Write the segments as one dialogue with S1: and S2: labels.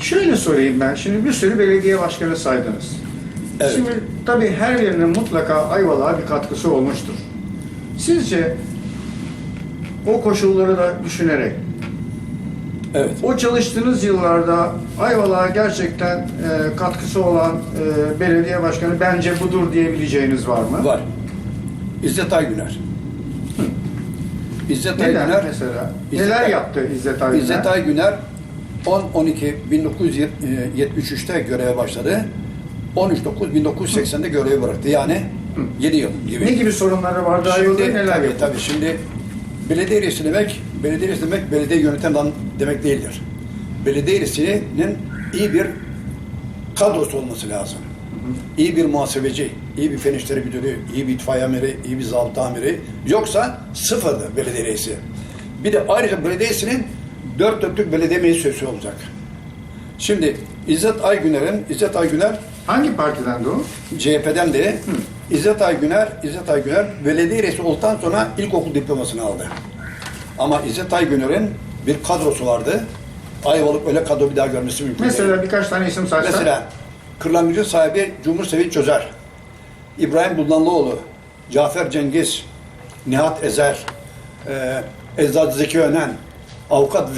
S1: Şöyle sorayım ben. Şimdi bir sürü belediye başkanı saydınız.
S2: Evet.
S1: Şimdi tabii her birinin mutlaka Ayvalık'a bir katkısı olmuştur. Sizce o koşulları da düşünerek
S2: Evet.
S1: o çalıştığınız yıllarda Ayvalık'a gerçekten e, katkısı olan e, belediye başkanı bence budur diyebileceğiniz var mı?
S2: Var. İzzet Aygüner. İzzet
S1: Neden
S2: Aygüner,
S1: mesela?
S2: İzzet
S1: Neler yaptı İzzet Aygüner?
S2: İzzet Aygüner 10-12-1973'te göreve başladı. 13-9-1980'de görevi bıraktı. Yani 7 yıl gibi.
S1: Ne gibi sorunları vardı Ayvalık'ta
S2: Şimdi,
S1: neler
S2: tabii,
S1: yaptı?
S2: tabii şimdi belediye reisi demek, belediye reisi demek belediye yöneten adam demek değildir. Belediye reisinin iyi bir kadrosu olması lazım. İyi bir muhasebeci, iyi bir fen işleri müdürü, iyi bir itfaiye amiri, iyi bir zabıta amiri. Yoksa sıfırdır belediye reisi. Bir de ayrıca belediyesinin dört dörtlük belediye meclisi olacak. Şimdi İzzet Aygüner'in, İzzet Aygüner
S1: Hangi partidendi o?
S2: CHP'den de İzzet Aygüner, İzzet Aygüner belediye reisi olduktan sonra ilkokul diplomasını aldı. Ama İzzet Aygüner'in bir kadrosu vardı. Ayvalık öyle kadro bir daha görmesi mümkün değil.
S1: Mesela birkaç tane isim saysak.
S2: Mesela Kırlangıcın sahibi Cumhur Sevinç Çözer, İbrahim Buldanlıoğlu, Cafer Cengiz, Nihat Ezer, e, Eczacı Zeki Önen, Avukat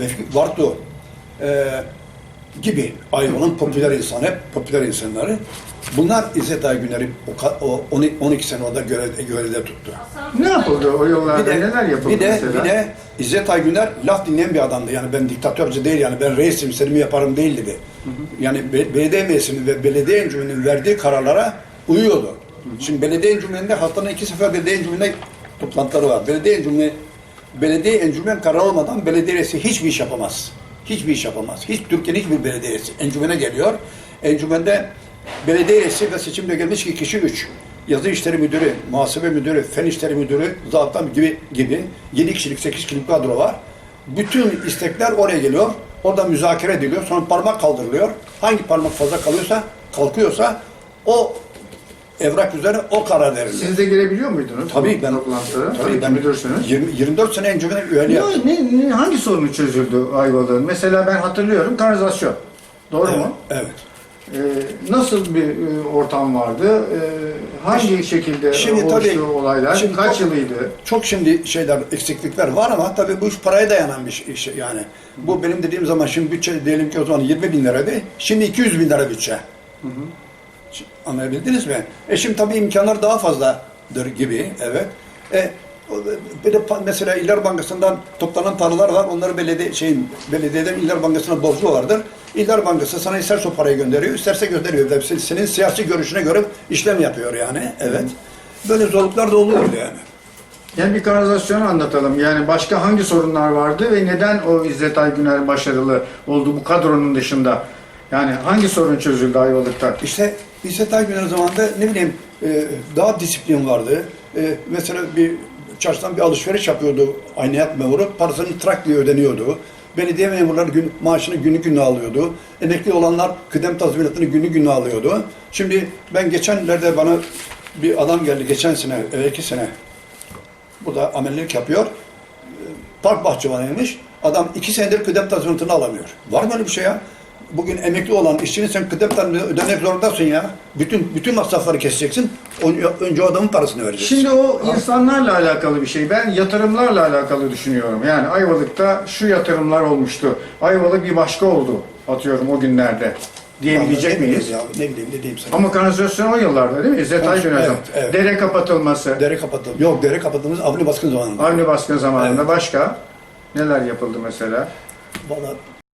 S2: Vefik Vartu e, gibi Ayvalık'ın popüler insanı, hep popüler insanları. Bunlar İzzet Aygüner'i o, o 12, 12 sene orada görevde, görevde tuttu.
S1: Ne yapıldı o yıllarda? neler yapıldı
S2: bir de,
S1: mesela?
S2: Bir de İzzet Aygüner laf dinleyen bir adamdı. Yani ben diktatörcü değil yani ben reisim istediğimi yaparım değil dedi. Yani be- belediye meclisinin ve belediye encümeninin verdiği kararlara uyuyordu. Şimdi belediye encümeninde haftanın iki sefer belediye encümeninde toplantıları var. Belediye encümeni belediye encümen karar olmadan belediye reisi hiçbir iş yapamaz. Hiçbir iş yapamaz. Hiç Türkiye'nin hiçbir belediyesi encümene geliyor. Encümende belediye reisi ve seçimde gelmiş ki kişi üç. Yazı işleri müdürü, muhasebe müdürü, fen işleri müdürü, zabıta gibi gibi 7 kişilik, 8 kişilik kadro var. Bütün istekler oraya geliyor. Orada müzakere ediliyor. Sonra parmak kaldırılıyor. Hangi parmak fazla kalıyorsa, kalkıyorsa o evrak üzerine o karar veriliyor.
S1: Siz de girebiliyor muydunuz?
S2: Tabii ben
S1: toplantılara?
S2: tabii ben
S1: müdürsünüz.
S2: 20, 24 sene encümen üyeliği yaptım.
S1: Ne, ne, ne- hangi sorunu çözüldü Ayvalık'ın? Mesela ben hatırlıyorum kanalizasyon. Doğru
S2: Evet,
S1: mu?
S2: evet.
S1: Ee, nasıl bir e, ortam vardı? Ee, hangi şekilde
S2: Şimdi
S1: oluştu
S2: tabii-
S1: olaylar?
S2: şimdi
S1: Kaç
S2: çok-
S1: yılıydı?
S2: Çok şimdi şeyler, eksiklikler var ama tabii bu iş paraya dayanan bir şey şey yani. Bu benim dediğim zaman şimdi bütçe diyelim ki o zaman 20 bin liraydı. Şimdi 200 bin lira bütçe. Anlayabildiniz mi? E şimdi tabii imkanlar daha fazladır gibi, evet. E, o- bir de mesela İller Bankası'ndan toplanan paralar var. Onları belediye şeyin belediyeden İller Bankası'na borcu vardır. İller Bankası sana isterse o parayı gönderiyor, isterse gönderiyor. Senin siyasi görüşüne göre işlem yapıyor yani. Evet. Böyle zorluklar da oluyor yani.
S1: Yani bir kanalizasyonu anlatalım. Yani başka hangi sorunlar vardı ve neden o İzzet Aygüner başarılı oldu bu kadronun dışında? Yani hangi sorun çözüldü Ayvalık'ta?
S2: İşte İzzet Aygüner zamanında ne bileyim e, daha disiplin vardı. E, mesela bir çarşıdan bir alışveriş yapıyordu aynı hayat memuru. Parasını trak diye ödeniyordu. Belediye memurları gün, maaşını günü günü alıyordu. Emekli olanlar kıdem tazminatını günü günü alıyordu. Şimdi ben geçenlerde bana bir adam geldi geçen sene, evvelki sene. Burada amelilik yapıyor. E, Park bahçıvanıymış. Adam iki senedir kıdem tazminatını alamıyor. Var mı öyle bir şey ya? Bugün emekli olan işçinin sen kıdem ödemek zorundasın ya. Bütün bütün masrafları keseceksin. Önce adamın parasını vereceksin.
S1: Şimdi o insanlarla alakalı bir şey. Ben yatırımlarla alakalı düşünüyorum. Yani Ayvalık'ta şu yatırımlar olmuştu. Ayvalık bir başka oldu atıyorum o günlerde diyebilecek miyiz?
S2: Ya, ne bileyim ne diyeyim sana.
S1: Ama kanalizasyon o yıllarda değil mi?
S2: Evet,
S1: Aygüner
S2: evet, evet.
S1: Dere kapatılması,
S2: Dere kapatıldı. Yok dere kapattığımız Avni baskın zamanında.
S1: Avni baskın zamanında başka neler yapıldı mesela?
S2: Valla